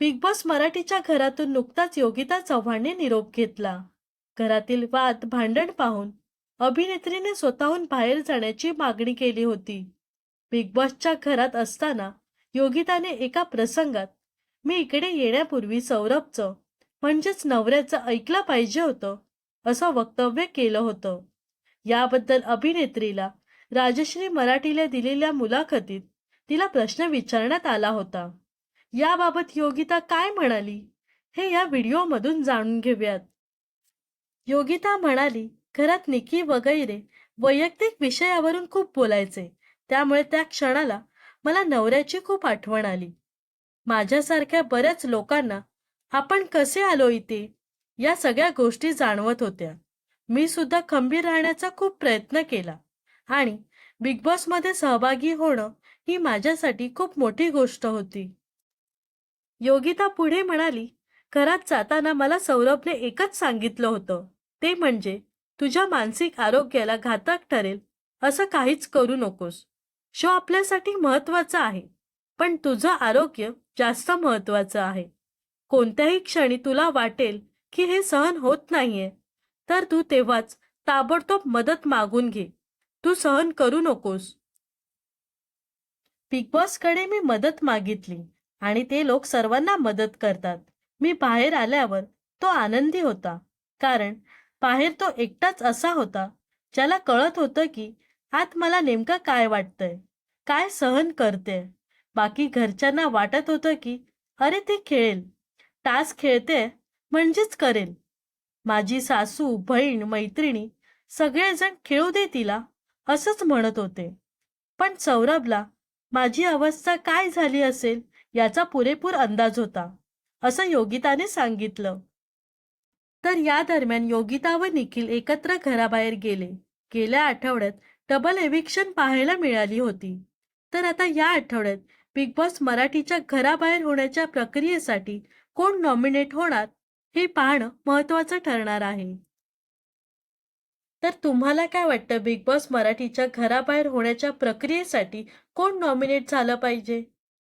Big boss मराठीच्या घरातून नुकताच योगिता चव्हाणने निरोप घेतला. घरातील वाद भांडण पाहून अभिनेत्रीने स्वतःहून बाहेर जाण्याची मागणी केली होती. बिग बॉसच्या घरात असताना योगिताने एका प्रसंगात मी इकडे येण्यापूर्वी सौरभचं म्हणजेच नवऱ्याचं ऐकलं पाहिजे होतं असं वक्तव्य केलं होतं. याबद्दल अभिनेत्रीला राजश्री मराठीला दिलेल्या मुलाखतीत तिला प्रश्न विचारण्यात आला होता. याबाबत योगिता काय म्हणाली? हे या व्हिडिओमधून जाणून घेऊयात. योगिता म्हणाली घरात निकी वगैरे वैयक्तिक विषयावरून खूप बोलायचे. त्यामुळे त्या क्षणाला मला नवऱ्याची खूप आठवण आली. माझ्यासारख्या बऱ्याच लोकांना आपण कसे आलो इथे? या सगळ्या गोष्टी जाणवत होत्या. मी सुद्धा खंबीर राहण्याचा खूप प्रयत्न केला. आणि बिग बॉसमध्ये सहभागी होणं ही माझ्यासाठी खूप मोठी गोष्ट होती. योगिता पुढे म्हणाली घरात जाताना मला सौरभने एकच सांगितलं होतं. ते म्हणजे तुझ्या मानसिक आरोग्याला घातक ठरेल असं काहीच करू नकोस. शो आपल्यासाठी महत्त्वाचा आहे. पण तुझं आरोग्य जास्त महत्वाचं आहे. कोणत्याही क्षणी तुला वाटेल की हे सहन होत नाहीये. तर तू तेव्हाच ताबडतोब मदत मागून घे. तू सहन करू नकोस. बिग बॉसकडे मी मदत मागितली. आणि ते लोक सर्वांना मदत करतात. मी बाहेर आल्यावर तो आनंदी होता. कारण बाहेर तो एकटाच असा होता ज्याला कळत होतं की आत मला नेमकं काय वाटतंय काय सहन करते बाकी घरच्यांना वाटत होतं की अरे ते खेळेल टास्क खेळते म्हणजेच करेल. माझी सासू बहीण मैत्रिणी सगळेजण खेळू दे तिला असंच म्हणत होते. पण सौरभला माझी अवस्था काय झाली असेल? याचा पुरेपूर अंदाज होता असं योगिताने सांगितलं. तर या दरम्यान योगिता व निखिल एकत्र घराबाहेर गेले. गेल्या आठवड्यात डबल एविक्शन पाहायला मिळाली होती. तर आता या आठवड्यात बिग बॉस मराठीच्या घराबाहेर होण्याच्या प्रक्रियेसाठी कोण नॉमिनेट होणार हे पाहणं महत्वाचं ठरणार आहे. तर तुम्हाला काय वाटतं बिग बॉस मराठीच्या घराबाहेर होण्याच्या प्रक्रियेसाठी कोण नॉमिनेट झालं पाहिजे?